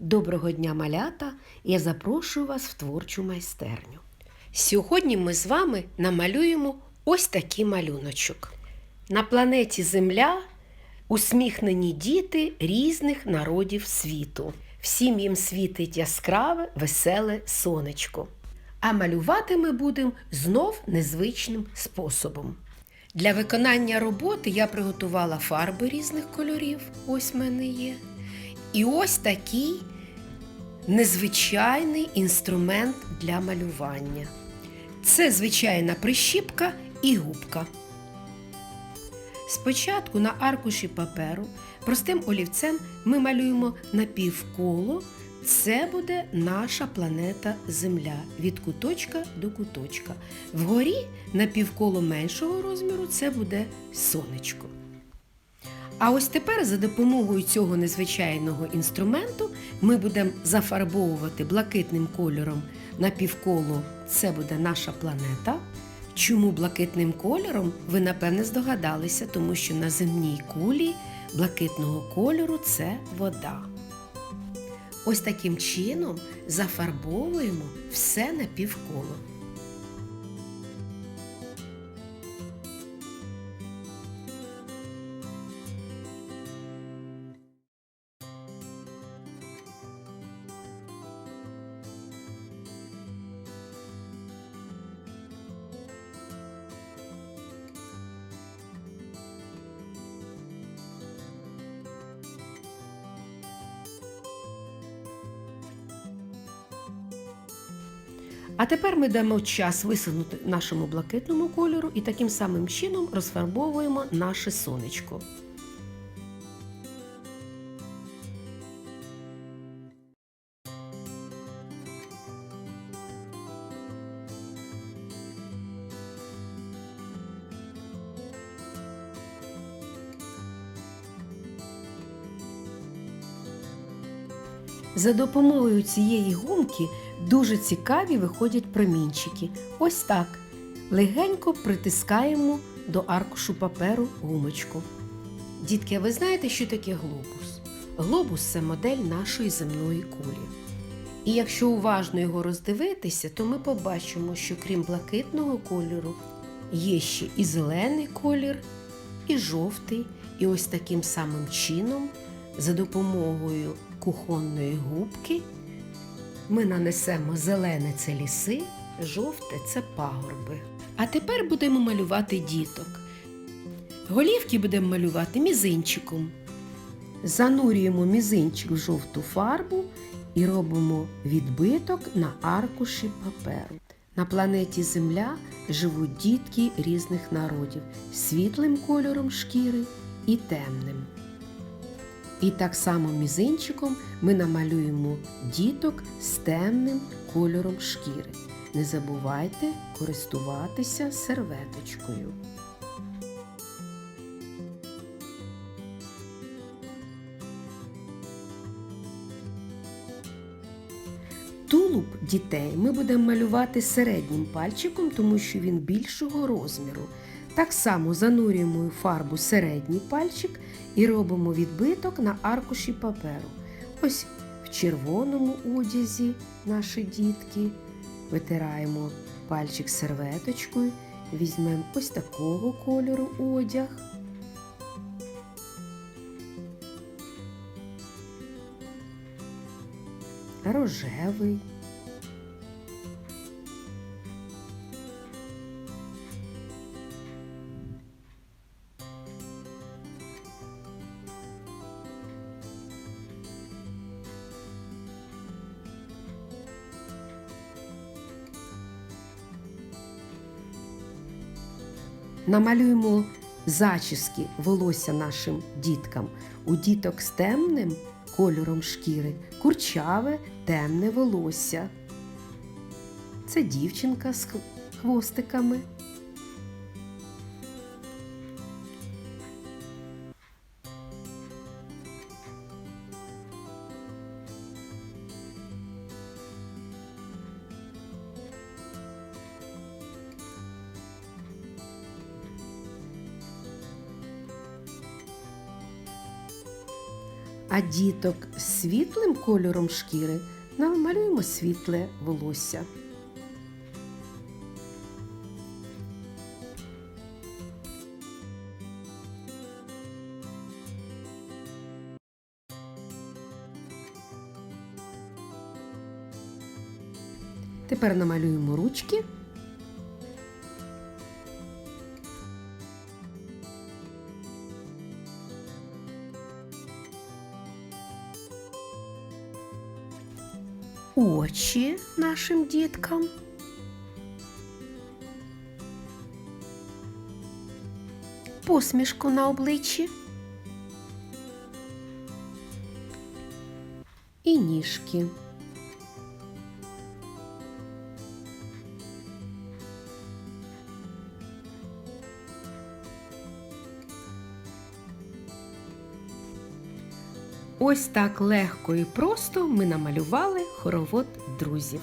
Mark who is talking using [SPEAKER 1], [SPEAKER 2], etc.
[SPEAKER 1] Доброго дня, малята! Я запрошую вас в творчу майстерню. Сьогодні ми з вами намалюємо ось такий малюночок. На планеті Земля усміхнені діти різних народів світу. Всім їм світить яскраве, веселе сонечко. А малювати ми будемо знов незвичним способом. Для виконання роботи я приготувала фарби різних кольорів. Ось в мене є. І ось такий незвичайний інструмент для малювання. Це звичайна прищіпка і губка. Спочатку на аркуші паперу простим олівцем ми малюємо напівколо. Це буде наша планета Земля від куточка до куточка. Вгорі напівколо меншого розміру це буде сонечко. А ось тепер за допомогою цього незвичайного інструменту ми будемо зафарбовувати блакитним кольором напівколо це буде наша планета. Чому блакитним кольором, ви напевне здогадалися, тому що на земній кулі блакитного кольору це вода. Ось таким чином зафарбовуємо все напівколо. А тепер ми дамо час висунути нашому блакитному кольору і таким самим чином розфарбовуємо наше сонечко. За допомогою цієї гумки дуже цікаві виходять промінчики. Ось так. Легенько притискаємо до аркушу паперу гумочку. Дітки, а ви знаєте, що таке глобус? Глобус це модель нашої земної кулі. І якщо уважно його роздивитися, то ми побачимо, що крім блакитного кольору є ще і зелений колір, і жовтий. І ось таким самим чином, за допомогою кухонної губки, ми нанесемо зелене це ліси, жовте це пагорби. А тепер будемо малювати діток. Голівки будемо малювати мізинчиком. Занурюємо мізинчик в жовту фарбу і робимо відбиток на аркуші паперу. На планеті Земля живуть дітки різних народів світлим кольором шкіри і темним. І так само мізинчиком ми намалюємо діток з темним кольором шкіри. Не забувайте користуватися серветочкою. Тулуб дітей ми будемо малювати середнім пальчиком, тому що він більшого розміру. Так само занурюємо у фарбу середній пальчик і робимо відбиток на аркуші паперу. Ось в червоному одязі наші дітки. Витираємо пальчик серветочкою, візьмемо ось такого кольору одяг. Рожевий. Намалюємо зачіски волосся нашим діткам. У діток з темним кольором шкіри курчаве темне волосся. Це дівчинка з хвостиками. А діток світлим кольором шкіри намалюємо світле волосся. Тепер намалюємо ручки. Очі нашим діткам. Посмішку на обличчі. І ніжки. Ось так легко і просто ми намалювали хоровод друзів.